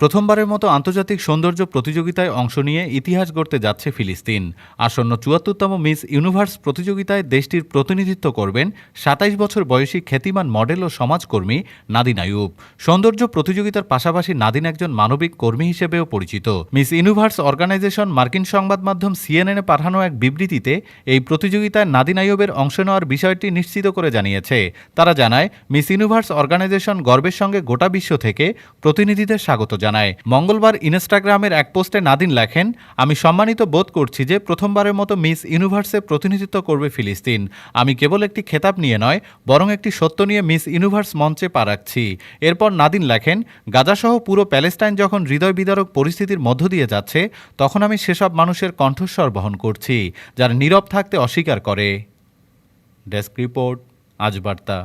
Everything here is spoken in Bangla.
প্রথমবারের মতো আন্তর্জাতিক সৌন্দর্য প্রতিযোগিতায় অংশ নিয়ে ইতিহাস গড়তে যাচ্ছে ফিলিস্তিন। আসন্ন চুয়াত্তরতম মিস ইউনিভার্স প্রতিযোগিতায় দেশটির প্রতিনিধিত্ব করবেন সাতাইশ বছর বয়সী খ্যাতিমান মডেল ও সমাজকর্মী নাদিন আয়ুব সৌন্দর্য প্রতিযোগিতার পাশাপাশি নাদিন একজন মানবিক কর্মী হিসেবেও পরিচিত। মিস ইউনিভার্স অর্গানাইজেশন মার্কিন সংবাদ মাধ্যম সিএনএনে পাঠানো এক বিবৃতিতে এই প্রতিযোগিতায় নাদিন আয়ুবের অংশ নেওয়ার বিষয়টি নিশ্চিত করে জানিয়েছে। তারা জানায়, মিস ইউনিভার্স অর্গানাইজেশন গর্বের সঙ্গে গোটা বিশ্ব থেকে প্রতিনিধিদের স্বাগত জানায়। মঙ্গলবার ইনস্টাগ্রামের এক পোস্টে নাদিন লেখেন, আমি সম্মানিত বোধ করছি যে প্রথমবারের মতো মিস ইউনিভার্সে প্রতিনিধিত্ব করবে ফিলিস্তিন। আমি কেবল একটি খেতাব নিয়ে নয়, বরং একটি সত্য নিয়ে মিস ইউনিভার্স মঞ্চে পা রাখছি। এরপর নাদিন লেখেন, গাজাসহ পুরো প্যালেস্টাইন যখন হৃদয় বিদারক পরিস্থিতির মধ্য দিয়ে যাচ্ছে, তখন আমি সেসব মানুষের কণ্ঠস্বর বহন করছি, যারা নীরব থাকতে অস্বীকার করে। ডেস্ক রিপোর্ট, আজ বার্তা।